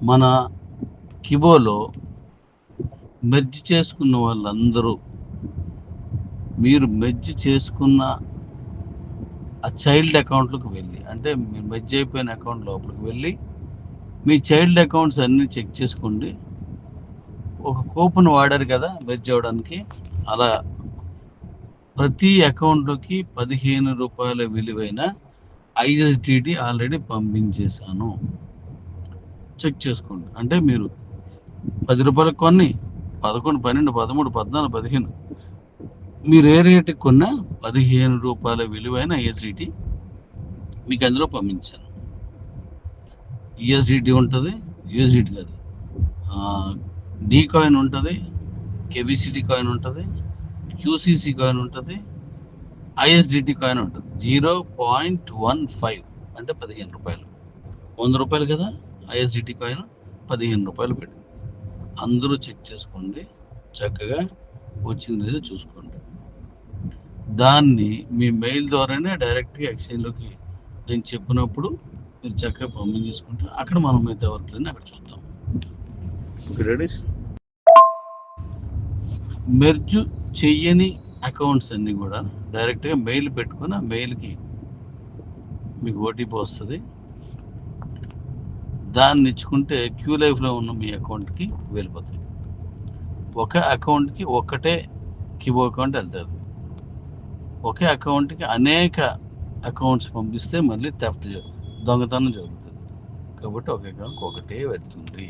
మన కిబోలో మెర్జ్ చేసుకున్న వాళ్ళందరూ మీరు మెర్జ్ చేసుకున్న ఆ చైల్డ్ అకౌంట్లకు వెళ్ళి అంటే మీరు మెర్జ్ అయిపోయిన అకౌంట్ లోపలికి వెళ్ళి మీ చైల్డ్ అకౌంట్స్ అన్నీ చెక్ చేసుకోండి. ఒక కూపన్ వాడారు కదా మెర్జ్ అవ్వడానికి అలా ప్రతి అకౌంట్లోకి పదిహేను రూపాయల విలువైన ఐఎస్డిటి ఆల్రెడీ పంపించేశాను. చెక్ చేసుకోండి. అంటే మీరు పది రూపాయలకు కొన్ని పదకొండు పన్నెండు పదమూడు పద్నాలుగు పదిహేను. మీరు ఏ రేటుకి కొన్నా పదిహేను రూపాయల విలువైన ఐఎస్డిటి మీకు అందులో పంపించాను. యుఎస్డిటి ఉంటుంది యుఎస్డిటి కాదు. డి కాయిన్ ఉంటుంది కేబిసిటీ కాయిన్ ఉంటుంది క్యూసీసీ కాయిన్ ఉంటుంది ఐఎస్డిటి కాయిన్ ఉంటుంది. జీరో పాయింట్ వన్ ఫైవ్ అంటే పదిహేను రూపాయలు. వంద రూపాయలు కదా? ఐఎస్డిటి కాయిన్ పదిహేను రూపాయలు పెట్టి అందరూ చెక్ చేసుకోండి. చక్కగా వచ్చింది లేదో చూసుకోండి. దాన్ని మీ మెయిల్ ద్వారానే డైరెక్ట్గా ఎక్స్చేంజ్లోకి నేను చెప్పినప్పుడు మీరు చక్కగా పంపించేసుకుంటే అక్కడ మనం మిగతా వర్క్లని అక్కడ చూద్దాం. రెడీస్? మెర్జు చెయ్యని అకౌంట్స్ అన్నీ కూడా డైరెక్ట్గా మెయిల్ పెట్టుకొని ఆ మెయిల్కి మీకు ఓటీపీ వస్తుంది. దాన్ని ఇచ్చుకుంటే క్యూ లైఫ్లో ఉన్న మీ అకౌంట్కి వెళ్ళిపోతుంది ఒక అకౌంట్కి ఒక్కటే కిబో అకౌంట్ వెళ్తుంది. ఒకే అకౌంట్కి అనేక అకౌంట్స్ పంపిస్తే మళ్ళీ థెఫ్ట్ దొంగతనం జరుగుతుంది. కాబట్టి ఒక అకౌంట్కి ఒకటే వెళ్తుంది.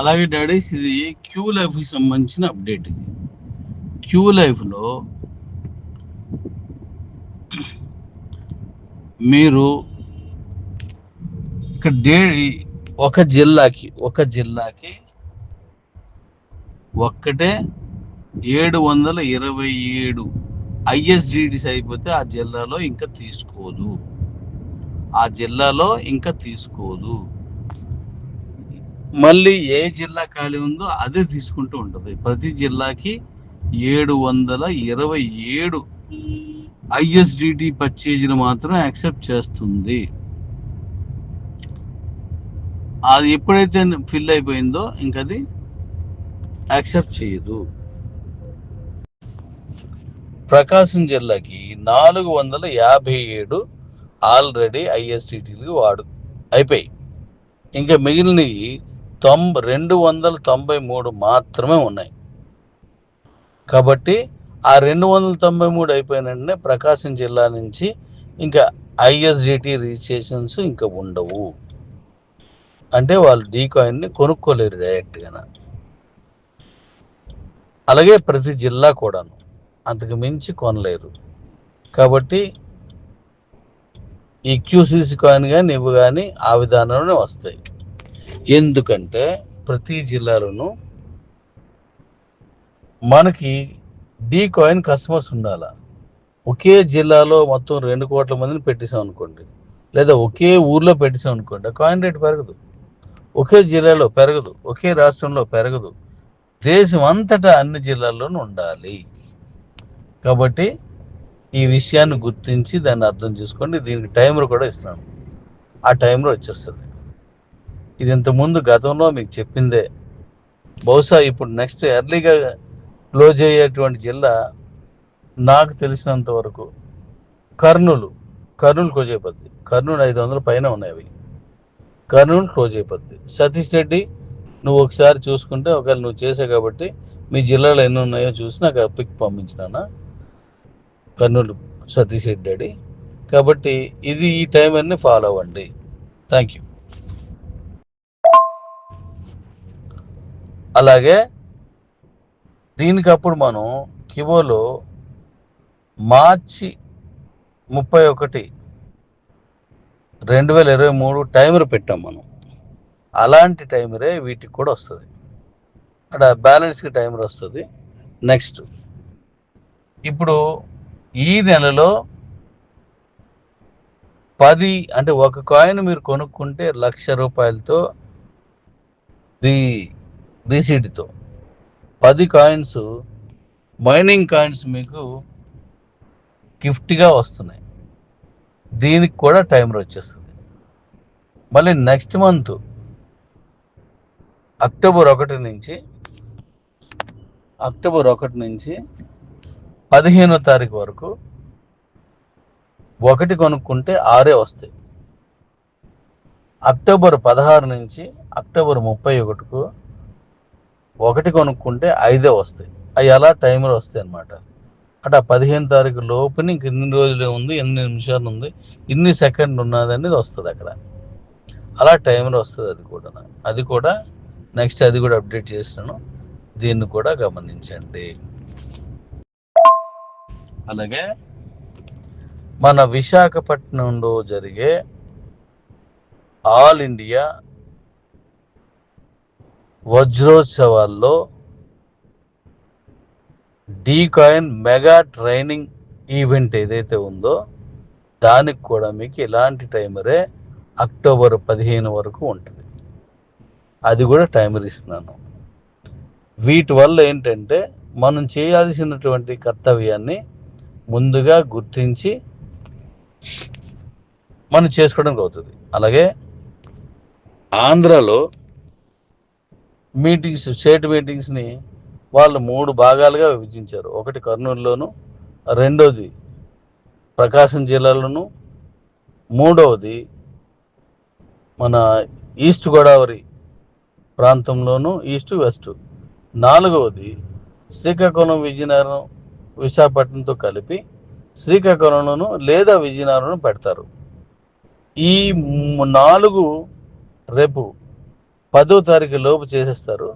అలాగే డాడీస్ ఇది క్యూ లైఫ్కి సంబంధించిన అప్డేట్ ఇది. క్యూ లైఫ్లో మీరు ఇక్కడ డే ఒక జిల్లాకి ఒక జిల్లాకి ఒక్కటే ఏడు వందల ఇరవై ఏడు ఐఎస్డిడిస్ అయిపోతే ఆ జిల్లాలో ఇంకా తీసుకోదు. ఆ జిల్లాలో ఇంకా తీసుకోదు. మళ్ళీ ఏ జిల్లా ఖాళీ ఉందో అదే తీసుకుంటూ ఉంటుంది. ప్రతి జిల్లాకి ఏడు వందల ఇరవై ఏడు ఐఎస్డిటి పర్చేజీలు మాత్రం యాక్సెప్ట్ చేస్తుంది. అది ఎప్పుడైతే ఫిల్ అయిపోయిందో ఇంకది యాక్సెప్ట్ చేయదు. ప్రకాశం జిల్లాకి నాలుగు వందల యాభై ఏడు ఆల్రెడీ ఐఎస్డిటీలు వాడు అయిపోయి ఇంకా మిగిలినవి తొంభై రెండు వందల తొంభై మూడు మాత్రమే ఉన్నాయి. కాబట్టి ఆ రెండు వందల తొంభై మూడు అయిపోయిన వెంటనే ప్రకాశం జిల్లా నుంచి ఇంకా ఐఎస్డిటి రిజిస్ట్రేషన్స్ ఇంకా ఉండవు. అంటే వాళ్ళు డీ కాయిన్ని కొనుక్కోలేరు డైరెక్ట్గా. అలాగే ప్రతి జిల్లా కూడాను అంతకు మించి కొనలేరు. కాబట్టి ఈ క్యూసీసీ కాయిన్ కానీ ఇవి కానీ ఆ విధానంలోనే వస్తాయి. ఎందుకంటే ప్రతి జిల్లాలోనూ మనకి డీ కాయిన్ కస్టమర్స్ ఉండాలా? ఒకే జిల్లాలో మొత్తం రెండు కోట్ల మందిని పెట్టేసాం అనుకోండి. లేదా ఒకే ఊర్లో పెట్టేసాం అనుకోండి. కాయిన్ రేట్ పెరగదు. ఒకే జిల్లాలో పెరగదు. ఒకే రాష్ట్రంలో పెరగదు. దేశం అంతటా అన్ని జిల్లాల్లోనూ ఉండాలి. కాబట్టి ఈ విషయాన్ని గుర్తించి దాన్ని అర్థం చేసుకోండి. దీనికి టైమర్ కూడా ఇస్తున్నాను. ఆ టైంలో వచ్చేస్తుంది. ఇది ఇంతకుముందు గతంలో మీకు చెప్పిందే. బహుశా ఇప్పుడు నెక్స్ట్ ఎర్లీగా క్లోజ్ అయ్యేటువంటి జిల్లా నాకు తెలిసినంత వరకు కర్నూలు కర్నూలు క్లోజ్ అయిపోద్ది. కర్నూలు ఐదు వందల పైన ఉన్నాయి అవి. కర్నూలు క్లోజ్ అయిపోద్ది. సతీష్ రెడ్డి నువ్వు ఒకసారి చూసుకుంటే ఒకవేళ నువ్వు చేసావు కాబట్టి మీ జిల్లాలో ఎన్ని ఉన్నాయో చూసి నాకు ఆ పిక్ పంపించినానా కర్నూలు సతీష్ రెడ్డి డాడీ. కాబట్టి ఇది ఈ టైం అన్ని ఫాలో అవ్వండి. థ్యాంక్ యూ అలాగే దీనికి అప్పుడు మనం కివోలో మార్చి ముప్పై ఒకటి రెండు వేల ఇరవై మూడు టైమర్ పెట్టాం మనం. అలాంటి టైమరే వీటికి కూడా వస్తుంది. అక్కడ బ్యాలెన్స్కి టైమర్ వస్తుంది. నెక్స్ట్ ఇప్పుడు ఈ నెలలో పది అంటే ఒక కాయిన్ మీరు కొనుక్కుంటే లక్ష రూపాయలతో రీ రీసీట్తో పది కాయిన్స్ మైనింగ్ కాయిన్స్ మీకు గిఫ్ట్గా వస్తున్నాయి. దీనికి కూడా టైమర్ వచ్చేస్తుంది. మళ్ళీ నెక్స్ట్ మంత్ అక్టోబర్ ఒకటి నుంచి అక్టోబర్ ఒకటి నుంచి పదిహేనో తారీఖు వరకు ఒకటి కొనుక్కుంటే ఆరే వస్తాయి. అక్టోబర్ పదహారు నుంచి అక్టోబర్ ముప్పై ఒకటికు ఒకటి కొనుక్కుంటే ఐదే వస్తాయి. అవి అలా టైంలో వస్తాయి అన్నమాట. అంటే ఆ పదిహేను తారీఖు లోపుని ఇంక ఎన్ని రోజులు ఉంది ఎన్ని నిమిషాలు ఉంది ఇన్ని సెకండ్ ఉన్నది అనేది వస్తుంది అక్కడ. అలా టైంలో వస్తుంది అది కూడా. అది కూడా నెక్స్ట్ అది కూడా అప్డేట్ చేస్తాను దీన్ని కూడా గమనించండి. అలాగే మన విశాఖపట్నంలో జరిగే all India వజ్రోత్సవాల్లో D coin mega training event ఏదైతే ఉందో దానికి కూడా మీకు ఇలాంటి టైమరే అక్టోబర్ పదిహేను వరకు ఉంటుంది. అది కూడా టైమర్ ఇస్తున్నాను. వీటి వల్ల ఏంటంటే మనం చేయాల్సినటువంటి కర్తవ్యాన్ని ముందుగా గుర్తించి మనం చేసుకోవడానికి అవుతుంది. అలాగే ఆంధ్రాలో మీటింగ్స్ స్టేట్ మీటింగ్స్ని వాళ్ళు మూడు భాగాలుగా విభజించారు. ఒకటి కర్నూలులోను రెండోది ప్రకాశం జిల్లాలోను మూడవది మన ఈస్ట్ గోదావరి ప్రాంతంలోను ఈస్ట్ వెస్ట్. నాలుగవది శ్రీకాకుళం విజయనగరం విశాఖపట్నంతో కలిపి శ్రీకాకుళంలోను లేదా విజయనగరంలో పెడతారు. ఈ నాలుగు రేపు పదో తారీఖు లోపు చేసేస్తారు.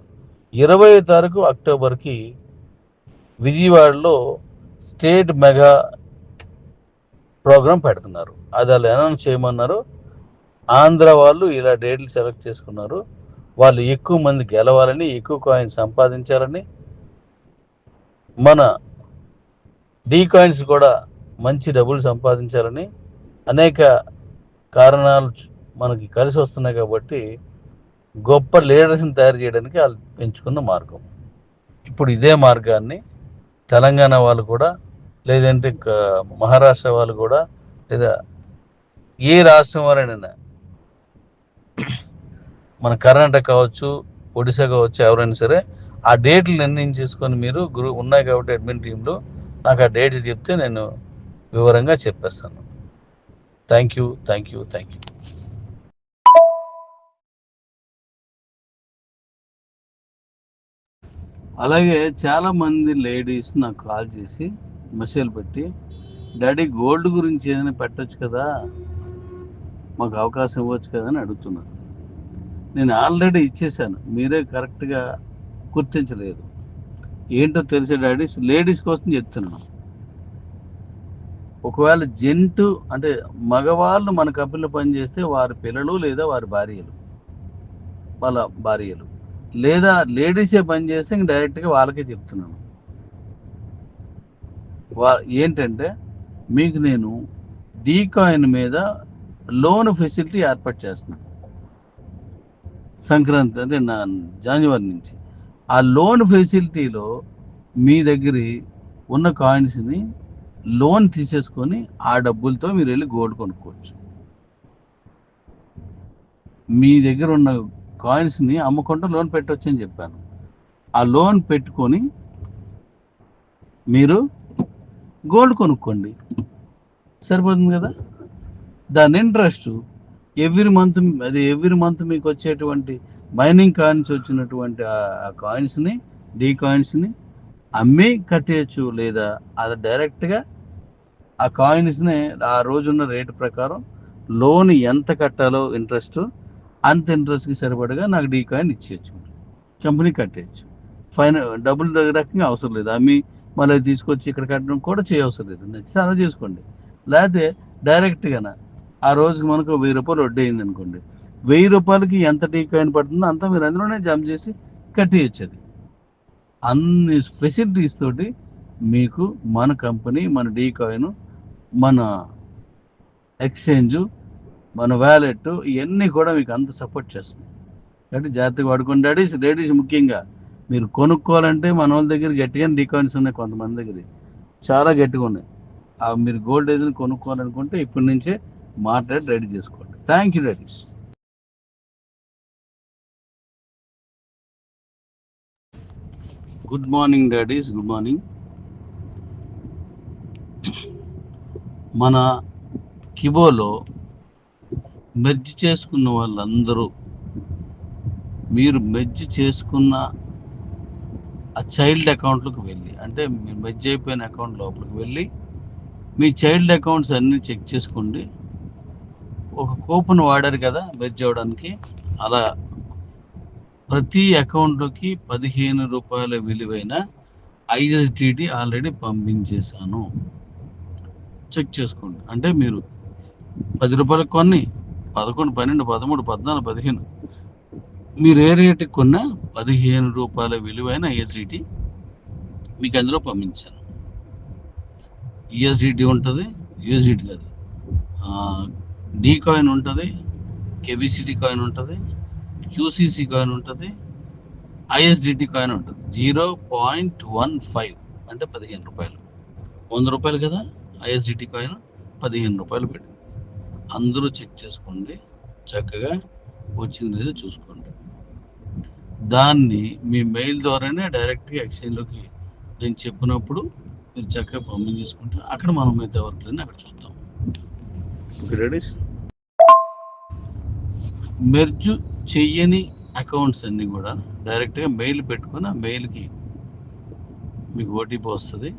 ఇరవై తారీఖు అక్టోబర్కి విజయవాడలో స్టేట్ మెగా ప్రోగ్రాం పెడుతున్నారు. అది వాళ్ళు అనౌన్స్ చేయమన్నారు. ఆంధ్ర వాళ్ళు ఇలా డేట్లు సెలెక్ట్ చేసుకున్నారు. వాళ్ళు ఎక్కువ మంది గెలవాలని ఎక్కువ కాయిన్స్ సంపాదించాలని మన డీ కాయిన్స్ కూడా మంచి డబ్బులు సంపాదించాలని అనేక కారణాలు మనకి కలిసి వస్తున్నాయి కాబట్టి గొప్ప లీడర్స్ని తయారు చేయడానికి వాళ్ళు ఎంచుకున్న మార్గం. ఇప్పుడు ఇదే మార్గాన్ని తెలంగాణ వాళ్ళు కూడా లేదంటే మహారాష్ట్ర వాళ్ళు కూడా లేదా ఏ రాష్ట్రం వారైనా మన కర్ణాటక కావచ్చు ఒడిశా కావచ్చు ఎవరైనా సరే ఆ డేట్లు నిర్ణయించేసుకొని మీరు గురు ఉన్నాయి కాబట్టి అడ్మిన్ టీంలో నాకు ఆ డేట్లు చెప్తే నేను వివరంగా చెప్పేస్తాను. Thank you thank you thank you అలాగే చాలా మంది లేడీస్ నాకు కాల్ చేసి మెసేజ్ పెట్టి డాడీ గోల్డ్ గురించి ఏదైనా పెట్టచ్చు కదా? మాకు అవకాశం ఇవ్వచ్చు కదా? అని అడుగుతున్నారు నేను ఆల్రెడీ ఇచ్చేసాను. మీరే కరెక్ట్గా గుర్తించలేదు. ఏంటో తెలిసే డాడీస్ లేడీస్ కోసం చెప్తున్నాను ఒకవేళ జంటు అంటే మగవాళ్ళు మన కంపెనీలో పనిచేస్తే వారి పిల్లలు లేదా వారి భార్యలు వాళ్ళ భార్యలు. లేదా లేడీసే పని చేస్తే ఇంక డైరెక్ట్గా వాళ్ళకే చెప్తున్నాను. వా ఏంటంటే మీకు నేను డీ కాయిన్ మీద లోన్ ఫెసిలిటీ ఏర్పాటు చేస్తున్నాను సంక్రాంతి అంటే నా జనవరి నుంచి. ఆ లోన్ ఫెసిలిటీలో మీ దగ్గర ఉన్న కాయిన్స్ని లోన్ తీసేసుకొని ఆ డబ్బులతో మీరు వెళ్ళి గోల్డ్ కొనుక్కోవచ్చు. మీ దగ్గర ఉన్న కాయిన్స్ని అమ్ముకుంటూ లోన్ పెట్టవచ్చు అని చెప్పాను. ఆ లోన్ పెట్టుకొని మీరు గోల్డ్ కొనుక్కోండి. సరిపోతుంది కదా? దాని ఇంట్రెస్ట్ ఎవ్రీ మంత్ అది ఎవ్రీ మంత్ మీకు వచ్చేటువంటి మైనింగ్ కాయిన్స్ వచ్చినటువంటి ఆ కాయిన్స్ని డీ కాయిన్స్ని అమ్మి కట్టేయచ్చు లేదా అది డైరెక్ట్గా ఆ కాయిన్స్ని ఆ రోజున్న రేటు ప్రకారం లోన్ ఎంత కట్టాలో ఇంట్రెస్ట్ అంత ఇంట్రెస్ట్కి సరిపడగా నాకు డీ కాయిన్ ఇచ్చేయచ్చు. కంపెనీ కట్టేయచ్చు. ఫైన డబ్బులు రకంగా అవసరం లేదు. అమ్మి మళ్ళీ తీసుకొచ్చి ఇక్కడ కట్టడం కూడా చేయవసరం లేదు. నచ్చితే అలా చేసుకోండి. లేకపోతే డైరెక్ట్గా ఆ రోజుకి మనకు వెయ్యి రూపాయలు వడ్డీ అయింది అనుకోండి. వెయ్యి రూపాయలకి ఎంత టీ కాయిన్ పడుతుందో అంతా మీరు అందులోనే జమ చేసి కట్టేయచ్చు అది. అన్ని ఫెసిలిటీస్ తోటి మీకు మన కంపెనీ మన డీ కాయిన్ మన ఎక్స్చేంజ్ మన వ్యాలెట్ ఇవన్నీ కూడా మీకు అంత సపోర్ట్ చేస్తున్నాయి కాబట్టి జాగ్రత్తగా వాడుకోండి. డాడీస్ లేడీస్ ముఖ్యంగా మీరు కొనుక్కోవాలంటే మన వాళ్ళ దగ్గర గట్టిగా డీ ఉన్నాయి కొంతమంది దగ్గర. చాలా గట్టిగా ఉన్నాయి. ఆ మీరు గోల్డ్ ఏదైనా కొనుక్కోవాలనుకుంటే ఇప్పటి నుంచే మాట్లాడి రెడీ చేసుకోండి. Thank you daddies good morning daddies good morning మన కిబోలో మెర్జ్ చేసుకున్న వాళ్ళందరూ మీరు మెర్జ్ చేసుకున్న ఆ చైల్డ్ అకౌంట్లకు వెళ్ళి అంటే మీరు మెర్జ్ అయిపోయిన అకౌంట్ లోపలికి వెళ్ళి మీ చైల్డ్ అకౌంట్స్ అన్నీ చెక్ చేసుకోండి ఒక కూపన్ వాడారు కదా మెర్జ్ అవ్వడానికి అలా ప్రతి అకౌంట్లోకి పదిహేను రూపాయల విలువైన ఐఎస్డిటి ఆల్రెడీ పంపించేశాను. చెక్ చేసుకోండి. అంటే మీరు పది రూపాయలకు కొన్ని పదకొండు పన్నెండు పదమూడు పద్నాలుగు పదిహేను. మీరు ఏ రేటుకి కొన్నా పదిహేను రూపాయల విలువైన ఐఎస్డిటి మీకు అందులో పంపించాను. యుఎస్డిటి ఉంటుంది యూఎస్డిటీ కాదు. డి కాయిన్ ఉంటుంది కేబిసిటీ కాయిన్ ఉంటుంది క్యూసిసి కాయిన్ ఉంటుంది ఐఎస్డిటి కాయిన్ ఉంటుంది. జీరో పాయింట్ వన్ ఫైవ్ అంటే పదిహేను రూపాయలు. వంద రూపాయలు కదా ఐఎస్డిటి కాయిన్ పదిహేను రూపాయలు పెట్టింది అందరూ చెక్ చేసుకోండి. చక్కగా వచ్చింది లేదో చూసుకోండి. దాన్ని మీ మెయిల్ ద్వారానే డైరెక్ట్గా ఎక్స్చేంజ్లోకి నేను చెప్పినప్పుడు మీరు చక్కగా పంపించేసుకుంటే అక్కడ మనం మిగతా వర్క్లని అక్కడ చూద్దాం. ఓకే రెడీస్ మెర్జు చెయ్యని అకౌంట్స్ అన్నీ కూడా డైరెక్ట్గా మెయిల్ పెట్టుకొని ఆ మెయిల్కి మీకు ఓటీపీ వస్తుంది.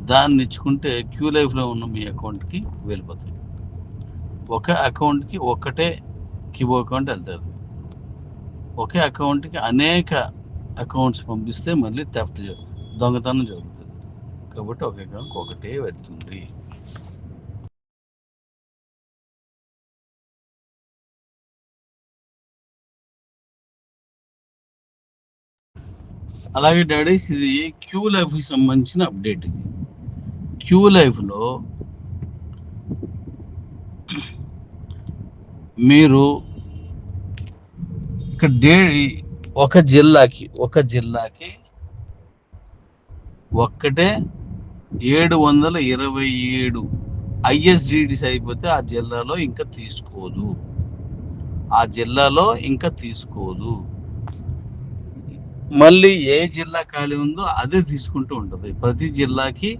దాన్ని ఇచ్చుకుంటే క్యూ లైఫ్లో ఉన్న మీ అకౌంట్కి వెళ్ళిపోతుంది. ఒక అకౌంట్కి ఒక్కటే కిబో అకౌంట్ వెళ్తుంది ఒకే అకౌంట్కి అనేక అకౌంట్స్ పంపిస్తే మళ్ళీ థెఫ్ట్ దొంగతనం జరుగుతుంది. కాబట్టి ఒక అకౌంట్కి ఒకటే వెళ్తుంది. అలాగే డాడీస్ ఇది క్యూ లైఫ్కి సంబంధించిన అప్డేట్ ఇది. క్యూ లైఫ్లో మీరు ఇక్కడ డే ఒక జిల్లాకి ఒక జిల్లాకి ఒక్కటే ఏడు వందల ఇరవై ఏడు ఐఎస్డిడిస్ అయిపోతే ఆ జిల్లాలో ఇంకా తీసుకోదు. ఆ జిల్లాలో ఇంకా తీసుకోదు. మళ్ళీ ఏ జిల్లా ఖాళీ ఉందో అదే తీసుకుంటూ ఉంటుంది. ప్రతి జిల్లాకి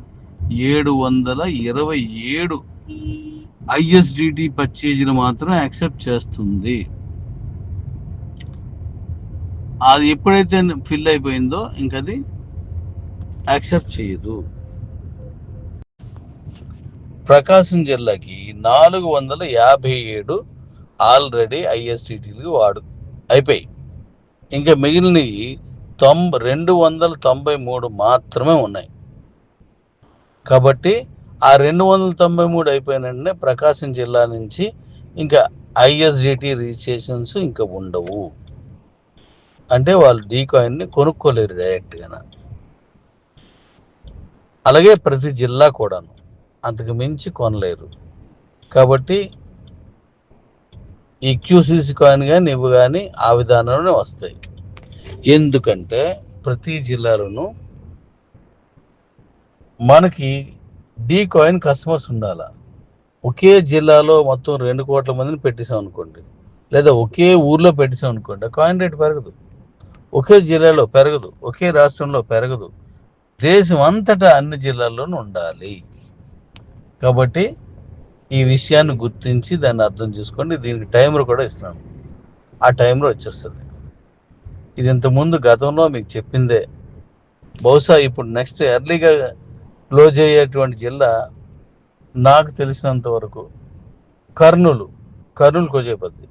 ఏడు వందల ఇరవై ఏడు ఐఎస్డిటి పర్చేజీలు మాత్రం యాక్సెప్ట్ చేస్తుంది. అది ఎప్పుడైతే ఫిల్ అయిపోయిందో ఇంకది యాక్సెప్ట్ చేయదు. ప్రకాశం జిల్లాకి నాలుగు వందల యాభై ఏడు ఆల్రెడీ ఐఎస్డిటీలు వాడు అయిపోయి ఇంకా మిగిలినవి తొంభై రెండు వందల తొంభై మూడు మాత్రమే ఉన్నాయి. కాబట్టి ఆ రెండు వందల తొంభై మూడు అయిపోయిన వెంటనే ప్రకాశం జిల్లా నుంచి ఇంకా ఐఎస్డిటి రిజిస్ట్రేషన్స్ ఇంకా ఉండవు. అంటే వాళ్ళు డీ కాయిన్ని కొనుక్కోలేరు డైరెక్ట్గా అలాగే ప్రతి జిల్లా కూడాను అంతకు మించి కొనలేరు. కాబట్టి ఈ క్యూసీసీ కాయిన్ కానీ ఇవి కానీ ఆ విధానంలోనే వస్తాయి. ఎందుకంటే ప్రతి జిల్లాలోనూ మనకి డీ కాయిన్ కస్టమర్స్ ఉండాలి? ఒకే జిల్లాలో మొత్తం రెండు కోట్ల మందిని పెట్టేసాం అనుకోండి. లేదా ఒకే ఊర్లో పెట్టేసాం అనుకోండి కాయిన్ రేట్ పెరగదు. ఒకే జిల్లాలో పెరగదు ఒకే రాష్ట్రంలో పెరగదు. దేశం అంతటా అన్ని జిల్లాల్లోనూ ఉండాలి. కాబట్టి ఈ విషయాన్ని గుర్తించి దాన్ని అర్థం చేసుకోండి. దీనికి టైమర్ కూడా ఇస్తున్నాను. ఆ టైంలో వచ్చేస్తుంది. ఇది ఇంతకుముందు గతంలో మీకు చెప్పిందే. బహుశా ఇప్పుడు నెక్స్ట్ ఎర్లీగా క్లోజ్ అయ్యేటువంటి జిల్లా నాకు తెలిసినంత వరకు కర్నూలు కర్నూలు కొజేపద్ది